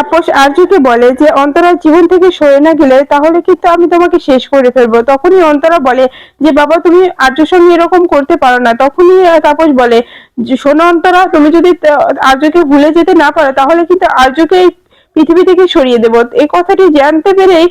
তাপস আর্যকে বলে যে, অন্তরা, জীবন থেকে সরে না গেলে তাহলে কিন্তু আমি তোমাকে শেষ করে ফেলব। তখনই অন্তরা বলে যে, বাবা, তুমি আর্যর সঙ্গে এরকম করতে পারো না। তখনই তাপস বলে শোনো অন্তরা, তুমি যদি আর্যকে ভুলে যেতে না পারো, তাহলে কিন্তু আর্যকে এই পৃথিবী থেকে সরিয়ে দেবো। এই কথাটি জানতে পেরেই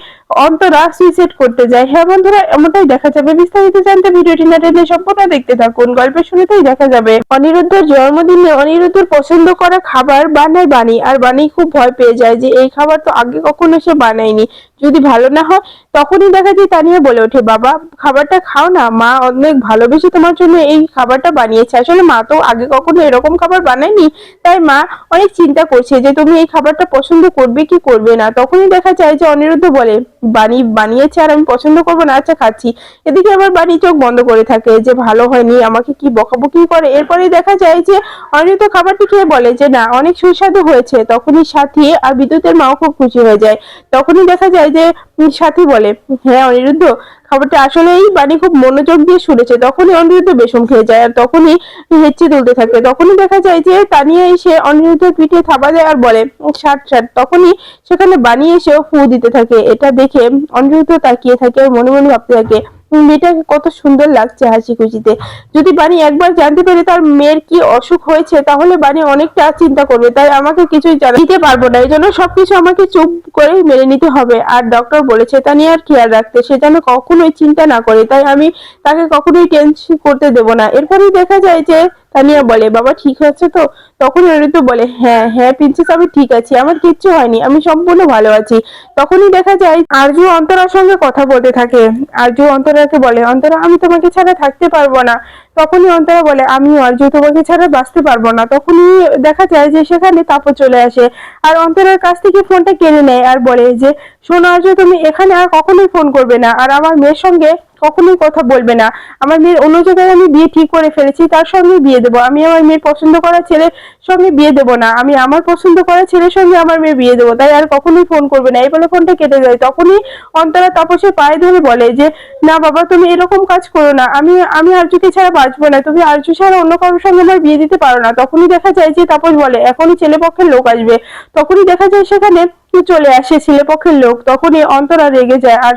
অন্তরা সুইসাইড করতে যায়। হ্যাঁ বন্ধুরা, এমনটাই দেখা যাবে। বিস্তারিত জানতে ভিডিওটি না টেনে সম্পূর্ণ দেখতে থাকুন। গল্পের শুরুতেই দেখা যাবে, অনিরুদ্ধের জন্মদিনে অনিরুদ্ধের পছন্দ করা খাবার বানায় বানি আর বানি খুব ভয় পেয়ে যায় যে এই খাবার তো আগে কখনো সে বানায়নি। যদি ভালো না হয়, তখনই দেখা যায় তানিয়া বলে ওঠে, বাবা, খাবারটা খাও না। মা অনেক ভালোবেসে তোমার জন্য এই খাবারটা বানিয়েছে। আসলে মা তো আগে কখনো এরকম খাবার বানায়নি। তাই মা অনেক চিন্তা করছে যে তুমি এই খাবারটা পছন্দ করবে কি করবে না? তখনই দেখা যায় যে অনিরুদ্ধ বলে, বানি, বানিয়েছে আর আমি পছন্দ করব না আচ্ছা খাচ্ছি। এদিকে আবার বানি চোখ বন্ধ করে থাকে যে, ভালো হয়নি, আমাকে কি বকাবকি করে? এরপরে দেখা যায় যে অনিরুদ্ধ খাবারটি খেয়ে বলে যে, না, অনেক সুস্বাদু হয়েছে। তখনই সাথী আর বিদ্যুতের মাও খুব খুশি হয়ে যায়। তখনই দেখা যায় যে, সাথী বলে হ্যাঁ অনিরুদ্ধ খাবারটা আসলেই বাড়ি খুব মনোযোগ দিয়ে শুনেছে, তখনই অনিরুদ্ধ বেশম খেয়ে যায় আর তখনই হেঁচে তুলতে থাকে। তখনই দেখা যায় যে তানিয়া এসে অনিরুদ্ধের পিঠে থাবা দেয় আর বলে ষাট ষাট তখনই সেখানে বানিয়ে এসেও ফু দিতে থাকে। এটা দেখে অনিরুদ্ধ তাকিয়ে থাকে আর মনে মনে ভাবতে থাকে উম, মেয়েটাকে কত সুন্দর লাগছে হাসি খুশিতে যদি বাণী একবার জানতে পেরে তার মেয়ের কি অসুখ হয়েছে তাহলে বাণী অনেকটা চিন্তা করবে। তাই আমাকে কিছুই জানাতে পারব না। এই জন্য সবকিছু আমাকে চুপ করে মেনে নিতে হবে। আর ডক্টর বলেছে তা নিয়ে আর খেয়াল রাখতে। সে যেন কখনোই চিন্তা না করে। তাই আমি তাকে কখনোই টেনশন করতে দেব না। এরপরেই দেখা যায় যে তানিয়া বলে, বাবা, ঠিক হচ্ছে তো? তখন অনিরুদ্ধ বলে হ্যাঁ হ্যাঁ প্রিন্সেস, আমি ঠিক আছি, আমার কিচ্ছু হয়নি, আমি সম্পূর্ণ ভালো আছি। তখনই দেখা যায় আরজু অন্তরার সঙ্গে কথা বলতে থাকে। আরজু অন্তরাকে বলে, অন্তরা, আমি তোমাকে ছাড়া থাকতে পারব না। তখনই অন্তরা বলে, আমিও আরজু তোমাকে ছাড়া বাঁচতে পারব না। তখনই দেখা যায় যে সেখানে তাপও চলে আসে আর অন্তরার কাছ থেকে ফোনটা কেড়ে নেয় আর বলে যে, শোনো আরজু, তুমি এখানে আর কখনোই ফোন করবে না। আর আমার মেয়ের সঙ্গে কখনোই কথা বলবে না। আমার মেয়ের অন্য জায়গায় আমি বিয়ে ঠিক করে ফেলেছি, তার সঙ্গে বিয়ে দেবো। আমি আমার মেয়ের পছন্দ করা ছেলের সঙ্গে বিয়ে দেবো না। আমি আমার পছন্দ করা ছেলের সঙ্গে আমার মেয়ে বিয়ে দেবো। তাই আর কখনোই ফোন করবে না। এই বলে ফোনটা কেটে যায়। তখনই অন্তরা তাপসের পায়ে ধরে বলে যে, না বাবা, তুমি এরকম কাজ করো না। আমি আমি আরজুকে ছাড়া বাঁচবো না। তুমি আরজু ছাড়া অন্য কারোর সঙ্গে আমার বিয়ে দিতে পারো না। তখনই দেখা যায় যে তাপস বলে, এখনই ছেলে পক্ষের লোক আসবে। তখনই দেখা যায় সেখানে চলে আসে ছেলে পক্ষের লোক তখনই অন্তরা রেগে যায় আর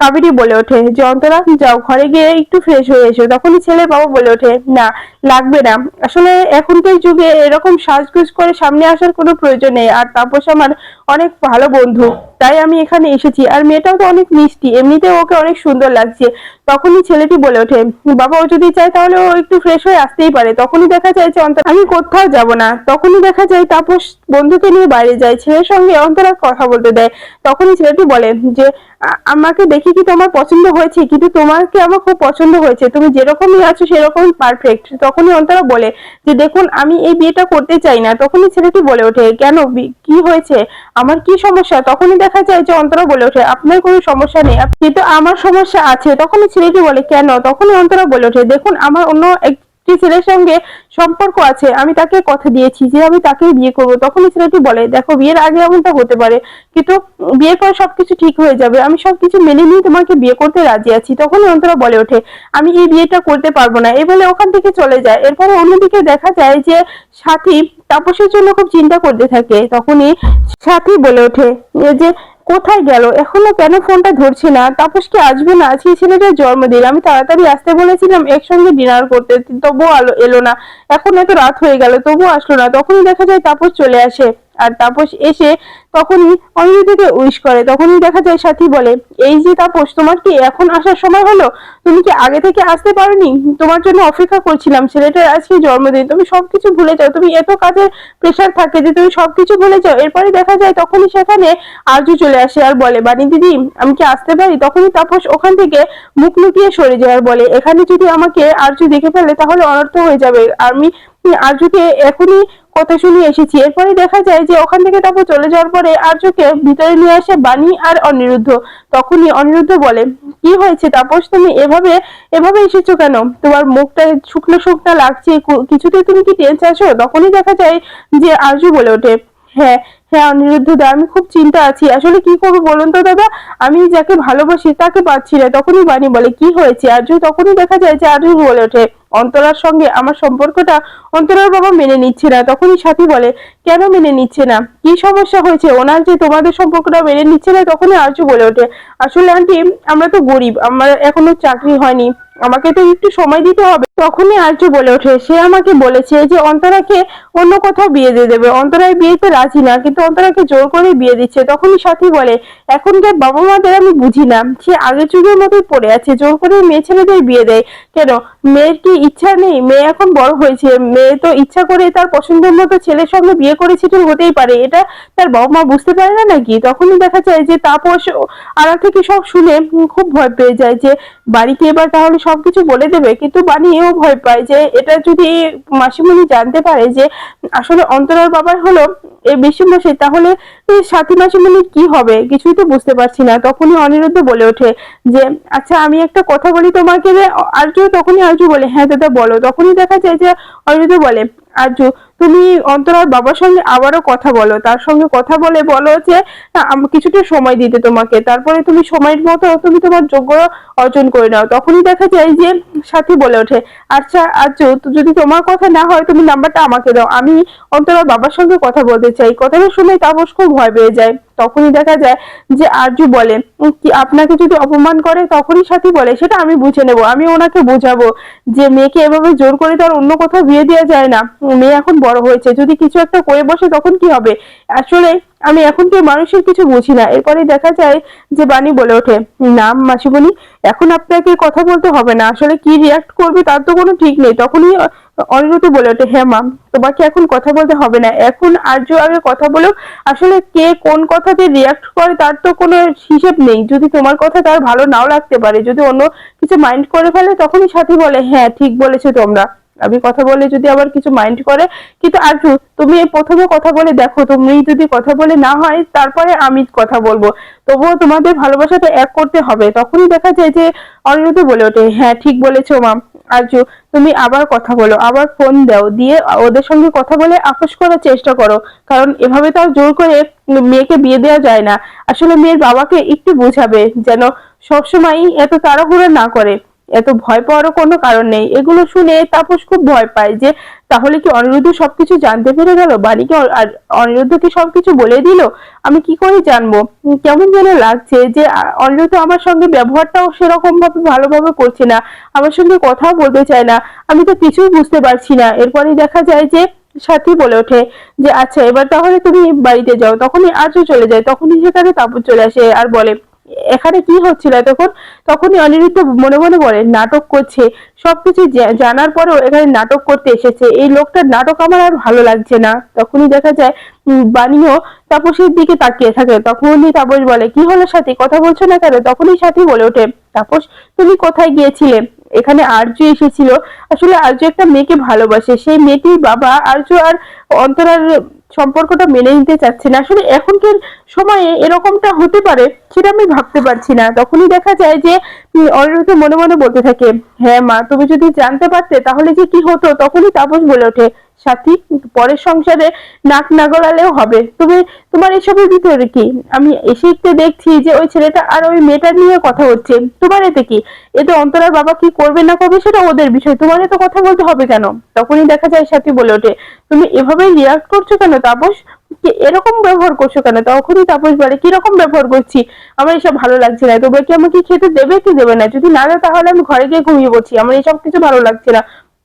কাবেরী বলে ওঠে, যে অন্তরা, যাও, ঘরে গিয়ে একটু ফ্রেশ হয়ে এসো। তখনই ছেলে বাবা বলে ওঠে, না, লাগবে না। আসলে এখনকার যুগে এরকম সাজগুজ করে সামনে আসার কোনো প্রয়োজন নেই আর তাপস আমার অনেক ভালো বন্ধু, তাই আমি এখানে এসেছি। আর মেয়েটাও তো অনেক মিষ্টি এমনিতে ওকে অনেক সুন্দর লাগছে। তখনই ছেলেটি বলে ওঠে, বাবা, ও যদি চায় তাহলে ও একটু ফ্রেশ হয়ে আসতেই পারে। তখনই দেখা যায় যে অন্তর আমি কোথাও যাব না। তখনই দেখা যায় তাপস বন্ধুকে নিয়ে বাইরে যায়, ছেলের সঙ্গে অন্তরা কথা বলতে দেয়। তখনই ছেলেটি বলে যে আমাকে দেখে কি তোমার পছন্দ হয়েছে? কিন্তু তোমাকে আমার খুব পছন্দ হয়েছে। তুমি যেরকমই আছো সেরকমই পারফেক্ট তখনই অন্তরা বলে যে, দেখুন, আমি এই বিয়েটা করতে চাই না। তখনই ছেলেটি বলে ওঠে, কেন? কি হয়েছে? আমার কি সমস্যা? তখনই দেখা যায় যে অন্তরা বলে ওঠে, আপনার কোনো সমস্যা নেই। কিন্তু আমার সমস্যা আছে। তখনই ছেলেটি বলে, কেন? তখনই অন্তরা বলে ওঠে, দেখুন, আমার অন্য একটি ছেলের সঙ্গে সম্পর্ক আছে, আমি তাকে কথা দিয়েছি যে আমি তাকেই বিয়ে করব। তখনই ছেলেটি বলে, দেখো, বিয়ের আগে এমনটা হতে পারে, কিন্তু বিয়ের পর সবকিছু ঠিক হয়ে যাবে, আমি সবকিছু মেনে নিয়ে তোমাকে বিয়ে করতে রাজি আছি। তখনই অন্তরা বলে ওঠে, আমি এই বিয়েটা করতে পারব না। এই বলে ওখান থেকে চলে যায়। এরপরে অন্যদিকে দেখা যায় যে সাথী তাপসের জন্য খুব চিন্তা করতে থাকে। তখনই সাথী বলে ওঠে এ যে কোথায় গেল? এখনও কেন ফোনটা ধরছে না? তাপস কি আসবে না? আজকে ছেলেটার জন্মদিন আমি তাড়াতাড়ি আসতে বলেছিলাম, একসঙ্গে ডিনার করতে। তবুও এলো না। এখন এত রাত হয়ে গেল, তবুও আসলো না। তখনই দেখা যায় তাপস চলে আসে। আর তাপস এসে তখনই অনিরুদ্ধকে উইশ করে। তখনই দেখা যায়, সাথী বলে, এই যে তাপস, তোমার কি এখন আসার সময় হলো? তুমি কি আগে থেকে আসতে পারোনি? তোমার জন্য অপেক্ষা করছিলাম, ছেলেটার আজকে জন্মদিন। তুমি সবকিছু ভুলে যাও। তুমি এত কাজের প্রেশার থাকে যে তুমি সবকিছু ভুলে যাও। এরপরে দেখা যায়, তখনই সেখানে আরজু চলে আসে আর বলে বানি দিদি, আমি কি আসতে পারি? তখনই তাপস ওখান থেকে মুখ লুকিয়ে সরে যায় আর বলে, এখানে যদি আমাকে আরজু দেখে ফেলে, তাহলে অনর্থ হয়ে যাবে। আমি আরজুকে এখনই কথা শুনে এসেছি। এরপরে দেখা যায় যে ওখান থেকে তারপর চলে যাওয়ার পরে আর্যকে ভিতরে নিয়ে আসে বাণী আর অনিরুদ্ধ। তখনই অনিরুদ্ধ বলে, কি হয়েছে তাপস? তুমি এভাবে এভাবে এসেছ কেন? তোমার মুখটা শুকনো শুকনা লাগছে। কিছুতে তুমি কি টেন্স আছো? তখনই দেখা যায় যে আর্য বলে ওঠে হ্যাঁ হ্যাঁ অনিরুদ্ধ দা আমি খুব চিন্তা আছি। আসলে কি করব বলুন তো দাদা? আমি যাকে ভালোবাসি তাকে পাচ্ছি না, তখনই বাণী বলে, কি হয়েছে? আর্য তখনই দেখা যায় যে আর্য বলে ওঠে, অন্তরার সঙ্গে আমার সম্পর্কটা অন্তরার বাবা মেনে নিচ্ছে না, তখনই সাথী বলে, কেন মেনে নিচ্ছে না? কি সমস্যা হয়েছে? ওনার যে তোমাদের সম্পর্কটা মেনে নিচ্ছে না, তখনই আর্য বলে ওঠে। আসলে আন্টি, আমরা তো গরিব, আমার এখনও চাকরি হয়নি। আমাকে তো একটু সময় দিতে হবে। তখনই আর্য বলে ওঠে। সে আমাকে বলেছে যে অন্তরাকে অন্য কোথাও বিয়ে দিয়ে দেবে। অন্তরায় বিয়েতে রাজি না, কিন্তু অন্তরাকে জোর করে বিয়ে দিচ্ছে। তখনই সাথী বলে এখনকার বাবা মাদের আমি বুঝি না। সে আগের যুগের মতোই পড়ে আছে। জোর করে মেয়ে ছেলেদের বিয়ে দেয়। কেন? মেয়ের কি ইচ্ছা নেই? মেয়ে এখন বড় হয়েছে। মেয়ে তো ইচ্ছা করে তার পছন্দের মতো ছেলের সঙ্গে বিয়ে করেছে তো হতেই পারে। এটা তার বাবা মা বুঝতে পারে না নাকি? তখনই দেখা যায় যে তাপস আড়াল থেকে সব শুনে খুব ভয় পেয়ে যায় যে, বাড়িতে এবার তাহলে সবকিছু বলে দেবে, কিন্তু বাণী এও ভয় পায় যে এটা যদি মাসিমণি জানতে পারে যে আসলে অন্তরার বাবার হলো এই বিশ্বমশাই তাহলে সাথী মাসিমণির কি হবে? কিছুই তো বুঝতে পারছি না। তখনই অনিরুদ্ধ বলে ওঠে যে আচ্ছা আমি একটা কথা বলি তোমাকে যে আর্য তখনই আর্য বলে হ্যাঁ দাদা বলো। তখনই দেখা যায় যে অনিরুদ্ধ বলে আর্য, তুমি অন্তরার বাবার সঙ্গে আবারও কথা বলো। তার সঙ্গে কথা বলে বলো যে কিছুটা সময় দিতে তোমাকে। তারপরে তুমি সময়ের মতো তুমি তোমার যোগ্য অর্জন করে নাও। তখনই দেখা যায় যে সাথী বলে ওঠে আচ্ছা তো যদি তোমার কথা না হয়, তুমি নাম্বারটা আমাকে দাও। আমি অন্তরার বাবার সঙ্গে কথা বলতে চাই। কথাটা শুনে তাপস খুব ভয় পেয়ে যায়। তখনই দেখা যায় যে আরজু বলে কি আপনাকে যদি অপমান করে তখনই সাথী বলে, সেটা আমি বুঝে নেব, আমি ওনাকে বোঝাবো। যে মেয়েকে এভাবে জোর করে তার অন্য কোথাও বিয়ে দেওয়া যায় না। মেয়ে এখন বড় হয়েছে, যদি কিছু একটা করে বসে তখন কি হবে? আসলে আমি এখন কেউ মানুষের কিছু বুঝি না। এরপরে দেখা যায় যে বাণী বলে ওঠে নাম মাসিমণি, এখন আপনাকে কথা বলতে হবে না। আসলে কি রিয়াক্ট করবে তার তো কোনো ঠিক নেই। তখনই অনিরুদ্ধ বলে ওঠে হ্যাঁ মাম তোমাকে এখন কথা বলতে হবে না। এখন আর্য আগে কথা বলো আসলে কে কোন কথাতে রিয়াক্ট করে তার তো কোনো হিসেব নেই। যদি তোমার কথা তার ভালো নাও লাগতে পারে, যদি অন্য কিছু মাইন্ড করে ফেলে, তখনই সাথী বলে হ্যাঁ ঠিক বলেছ তোমরা। আমি কথা বলে যদি আবার কিছু মাইন্ড করে, কিন্তু আর্জু তুমি প্রথমে কথা বলে দেখো, তুমি যদি কথা বলে না হয়, তারপরে আমি কথা বলব। তবুও তোমাদের ভালোবাসাটা এক করতে হবে। তখনই দেখা যায় যে অনিরুদ্ধ বলে ওঠে হ্যাঁ ঠিক বলেছ মাম আর্জু তুমি আবার কথা বলো, আবার ফোন দাও, দিয়ে ওদের সঙ্গে কথা বলে আপোষ করার চেষ্টা করো। কারণ এভাবে তো আর জোর করে মেয়েকে বিয়ে দেওয়া যায় না। আসলে মেয়ের বাবাকে একটু বোঝাবে, যেন সবসময় এত তাড়াহুড়ো না করে। এত ভয় পাওয়ারও কোনো কারণ নেই। এগুলো শুনে তাপস খুব ভয় পায় যে, তাহলে কি অনিরুদ্ধ সবকিছু জানতে পেরে গেল? বাড়িকে আর অনিরুদ্ধ কি সবকিছু বলে দিল? আমি কি করে জানব? কেমন যেন লাগছে যে অনিরুদ্ধ আমার সঙ্গে ব্যবহারটাও সেরকম ভাবে ভালোভাবে করছে না। আমার সঙ্গে কথাও বলতে চায় না। আমি তো কিছুই বুঝতে পারছি না। এরপরে দেখা যায় যে, সাথী বলে ওঠে যে আচ্ছা এবার তাহলে তুমি বাড়িতে যাও। তখনই আজও চলে যায়। তখনই সেখানে তাপস চলে আসে আর বলে এখানে কি হচ্ছিল? তখন, তখনই অনিরুদ্ধ মনে মনে বলে, নাটক করছে। সবকিছু জানার পরেও এখানে নাটক করতে এসেছে। এই লোকটার নাটক আমার আর ভালো লাগছে না। তখনই দেখা যায় বাণীও তাপসের দিকে তাকিয়ে থাকে। তখনই তাপস বলে, কি হলো সাথী? কথা বলছো না কেন? তখনই সাথী বলে ওঠে, তাপস, তুমি কোথায় গিয়েছিলে? এখানে আর্য এসেছিল। আসলে আর্য একটা মেয়েকে ভালোবাসে। সেই মেয়েটির বাবা আর্য আর অন্তরার সম্পর্কটা মেনে নিতে চাচ্ছে না। আসলে এখনকার সময়ে এরকমটা হতে পারে। সেটা আমি ভাবতে পারছি না। তখনই দেখা যায় যে অনিরুদ্ধ মনে মনে বলতে থাকে হ্যাঁ মা, তুমি যদি জানতে পারতে তাহলে যে কি হতো? তখনই তাপস বলে ওঠে, সাথী, পরের সংসারে নাক না গলালেও হবে। তুমি, তোমার এসবের ভিতরে কি? আমি এসে একটু দেখছি যে ওই ছেলেটা আর ওই মেয়েটা নিয়ে কথা হচ্ছে। তোমার এতে কি? এতে অন্তরার বাবা কি করবে না করবে সেটা ওদের বিষয়। তোমার এত কথা বলতে হবে কেন? তখনই দেখা যায় সাথী বলে ওঠে, তুমি এভাবে রিয়াক্ট করছ কেন তাপস? এরকম ব্যবহার করছ কেন? তখনই তাপস বলে, কীরকম ব্যবহার করছি? আমার এসব ভালো লাগছে না। তবে কি আমাকে খেতে দেবে কি দেবে না? যদি না দেয় তাহলে আমি ঘরে গিয়ে ঘুমিয়ে পড়ছি। আমার এসব কিছু ভালো লাগছে না।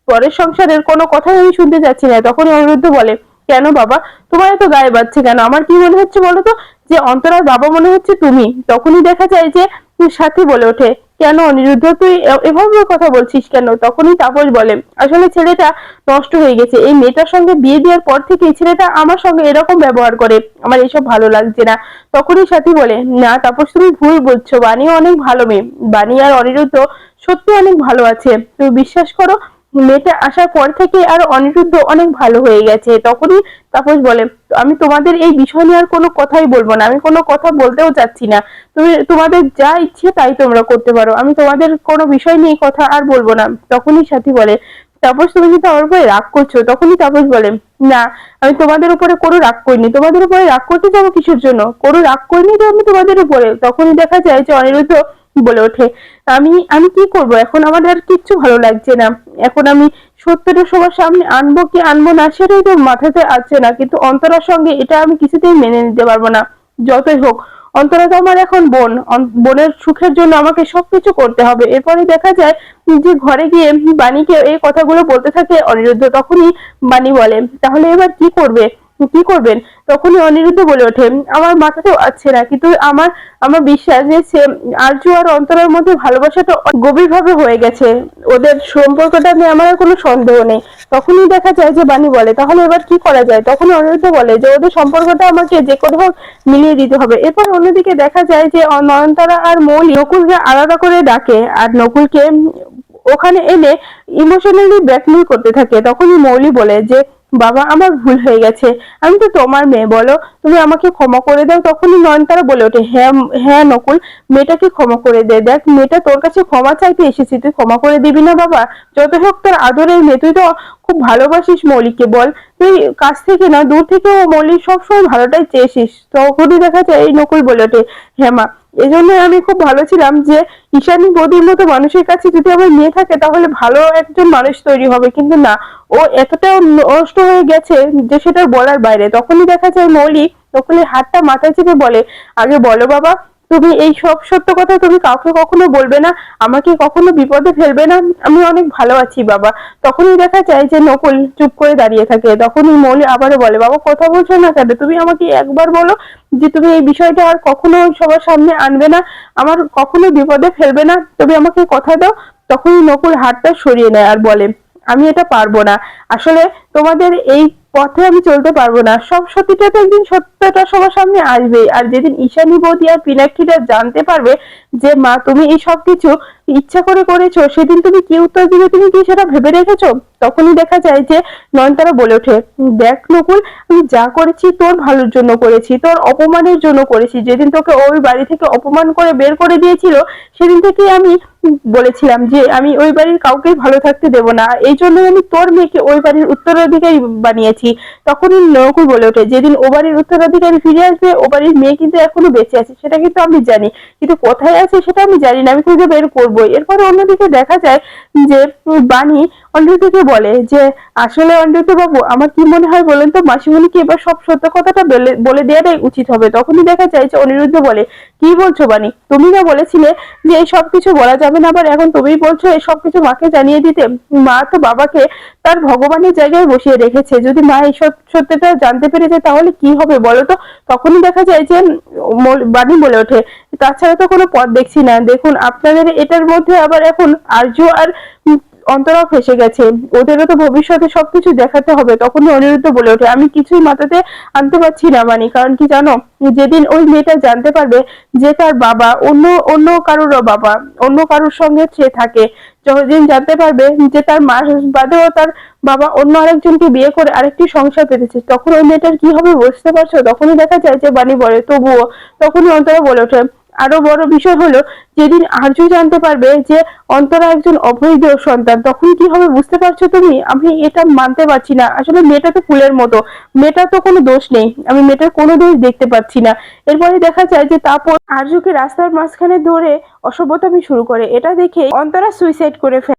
পরের সংসারের কোনো কথাই আমি শুনতে চাচ্ছি না। তখনই অনিরুদ্ধ বলে, কেন বাবা? তোমার এত গায়ে বাজছে কেন? আমার কি মনে হচ্ছে বলো তো? যে অন্তরার বাবা মনে হচ্ছে তুমি? তখনই দেখা যায় যে সাথী বলে ওঠে। কেন অনিরুদ্ধ, তুই এভাবে কথা বলছিস কেন? তখনই তাপস বলে, আসলে ছেলেটা নষ্ট হয়ে গেছে। এই মেয়েটার সঙ্গে বিয়ে দেওয়ার পর থেকে ছেলেটা আমার সঙ্গে এরকম ব্যবহার করে। আমার এসব ভালো লাগছে না। তখনই সাথী বলে, না, তাপস, তুমি ভুল বলছো। বাণী অনেক ভালো মেয়ে। বাণী আর অনিরুদ্ধ সত্যি অনেক ভালো আছে। তুমি বিশ্বাস করো মেয়েটা আসার পর থেকে আর অনিরুদ্ধ, অনেক ভালো হয়ে গেছে। তখনই তাপস বলে, আমি তোমাদের এই বিষয় নিয়ে আর কোনো কথাই বলব না। আমি কোনো কথা বলতেও চাচ্ছি না। তুমি, তোমাদের যা ইচ্ছে তাই তোমরা করতে পারো। আমি তোমাদের কোনো বিষয় নিয়ে কথা আর বলব না। তখনই সাথী বলে, তাপস, তুমি কিন্তু আমার উপরে রাগ করছ? তখনই তাপস বলে, না, আমি তোমাদের উপরে কোনো রাগ করিনি। তোমাদের উপরে রাগ করতে যাব কিসের জন্য? কোনো রাগ করিনি তো আমি তোমাদের উপরে? তখনই দেখা যায় যে অনিরুদ্ধ বলে ওঠে। আমি আমি কি করব? এখন আমার আর কিচ্ছু ভালো লাগছে না। এখন আমি সত্যটা সবার সামনে আনব কি আনব না সেটাই তো মাথাতে আসছে না। কিন্তু অন্তরার সঙ্গে এটা আমি কিছুতেই মেনে নিতে পারব না। যতই হোক, অন্তরা তো আমার এখন বোন। বোনের সুখের জন্য আমাকে সবকিছু করতে হবে। এরপরে দেখা যায় যে ঘরে গিয়ে বাণীকে এই কথাগুলো বলতে থাকে অনিরুদ্ধ। তখনই বাণী বলে, তাহলে এবার কি করবে? কি করবেন? তখনই অনিরুদ্ধ বলে ওঠে, আমার মাথাতেও আছে না। কিন্তু আমার আমার বিশ্বাস যে সে আর্য আর অন্তরের মধ্যে ভালোবাসাটা গভীর ভাবে হয়ে গেছে। ওদের সম্পর্কটা নিয়ে আমার কোনো সন্দেহ নেই। তখনই দেখা যায় যে বাণী বলে, তাহলে এবার কি করা যায়? তখন অনিরুদ্ধ বলে যে, ওদের সম্পর্কটা আমাকে যে করে হোক মিলিয়ে দিতে হবে। এরপর অন্যদিকে দেখা যায় যে নয়নতারা আর মৌলি নকুলকে আলাদা করে ডাকে আর নকুলকে ওখানে এনে ইমোশনালি ব্ল্যাকমেল করতে থাকে। তখনই মৌলি বলে যে বাবা, আমার ভুল হয়ে গেছে। আমি তো তোমার মেয়ে, বলো। তুমি আমাকে ক্ষমা করে দাও। তখনই নয়নতারা বলে ওঠে হ্যাঁ হ্যাঁ নকুল, মেয়েটাকে ক্ষমা করে দে। দেখ, মেয়েটা তোর কাছে ক্ষমা চাইতে এসেছি। তুই ক্ষমা করে দিবি না বাবা? যত হোক তোর আদরের মেয়ে, তুই তো খুব ভালোবাসিস মৌলিককে, বল। তুই কাছ থেকে না, দূর থেকে ও মৌলিক সবসময় ভালোটাই চেয়েছিস। তখনই দেখা যায় এই নকুল বলে ওঠে হ্যাঁ মা এই জন্য আমি খুব ভালো ছিলাম যে ঈশানী বদির মতো মানুষের কাছে যদি আমার মেয়ে থাকে তাহলে ভালো একজন মানুষ তৈরি হবে। কিন্তু না, ও এতটা নষ্ট হয়ে গেছে যে সেটা বলার বাইরে। তখনই দেখা যায় মৌলিক নকুলের হাতটা মাথায় চেপে বলে, আগে বলো বাবা তুমি এই সব সত্য কথা তুমি কাউকে কখনো বলবে না, আমাকে কখনো বিপদে ফেলবে না। আমি অনেক ভালো আছি, বাবা। তখনই দেখা যায় যে নকুল চুপ করে দাঁড়িয়ে থাকে। তখনই মৌলি আবারও বলে, বাবা, কথা বলছো না কেন? তুমি আমাকে একবার বলো যে তুমি এই বিষয়টা আর কখনো সবার সামনে আনবে না, আমার কখনো বিপদে ফেলবে না। তুমি আমাকে কথা দাও। তখনই নকুল হাতটা সরিয়ে নেয় আর বলে, আমি এটা পারব না। আসলে তোমাদের এই পথে আমি চলতে পারব না। সব সত্যিটা তো একদিন সত্যটা সবার সামনে আসবে আর যেদিন ঈশানী বৌদি আর পিনাক্ষীরা জানতে পারবে যে, মা, তুমি এই সব কিছু ইচ্ছা করে করেছ, সেদিন তুমি কি উত্তর দিবে? তুমি কি সেটা ভেবে রেখেছো? তখনই দেখা যায় যে নয়নতারা বলে ওঠে, দেখ নকুল, আমি যা করেছি তোর ভালোর জন্য করেছি, তোর অপমানের জন্য করেছি। যেদিন তোকে ওই বাড়ি থেকে অপমান করে বের করে দিয়েছিল, সেদিন থেকে আমি বলেছিলাম যে আমি ওই বাড়ির কাউকেই ভালো থাকতে দেব না। এই জন্য আমি তোর মেয়েকে ওই বাড়ির উত্তরাধিকারী বানিয়েছি। তখনই নকুল বলে ওঠে, যেদিন ও বাড়ির উত্তরাধিকারী ফিরে আসবে, ও বাড়ির মেয়ে কিন্তু এখনও বেঁচে আছে, সেটা কিন্তু আমি জানি। কিন্তু কোথায় আছে সেটা আমি জানি না, আমি খুঁজে বের করব এরপরে অন্যদিকে দেখা যায় যে বাণী অনিরুদ্ধকে বলে যে, আসলে অনিরুদ্ধ বাবু, আমার কি মনে হয় বলেন তো? মাসিমণিকে এবার সব সত্য কথাটা বলে- দেওয়াটাই উচিত হবে। তখনই দেখা যায় যে অনিরুদ্ধ বলে, কি বলছো বাণী? তুমি না বলেছিলে যে এই সব কিছু বলা যাবে না, আবার এখন তুমি বলছো এই সব কিছু মাকে জানিয়ে দিতে। মা তো বাবাকে তার ভগবানের জায়গায় বসিয়ে রেখেছে। যদি মা এই সব সত্যটা জানতে পেরেছে, তাহলে কি হবে বলো তো? তখনই দেখা যায় যে বাণী বলে ওঠে, তাছাড়া তো কোনো পথ দেখছি না। দেখুন, আপনাদের এটার মধ্যে আবার এখন আর্য আর অন্তরাও ফেসে গেছে। ওদেরও তো ভবিষ্যতে সবকিছু দেখাতে হবে, তখনই অনিরুদ্ধ বলে ওঠে। আমি কিছুই মাথাতে আনতে পারছি না মানে। কারণ কি জানো? যেদিন ওই মেয়েটা জানতে পারবে যে তার বাবা অন্য অন্য কারোর বাবা, অন্য কারোর সঙ্গে সে থাকে। যতদিন জানতে পারবে যে তার মা বাদেও তার বাবা অন্য আরেকজনকে বিয়ে করে আরেকটি সংসার পেতেছে, তখন ওই মেয়েটার কি হবে বুঝতে পারছ? তখনই দেখা যায় যে বাণী বলে, তবুও। তখনই অন্তরা বলে ওঠে আরও বড় বিষয় হলো, যেদিন আর্য জানতে পারবে যে অন্তরা একজন অবৈধ সন্তান, তখন কি হবে বুঝতে পারছ তুমি? আমি এটা মানতে পারছি না। আসলে মেয়েটা তো ফুলের মতো। মেয়েটার তো কোনো দোষ নেই। আমি মেয়েটার কোনো দোষ দেখতে পাচ্ছি না। এরপরে দেখা যায় যে তারপর আর্যকে রাস্তার মাঝখানে ধরে অসভ্যতা আমি শুরু করে। এটা দেখে অন্তরা সুইসাইড করে ফেলে।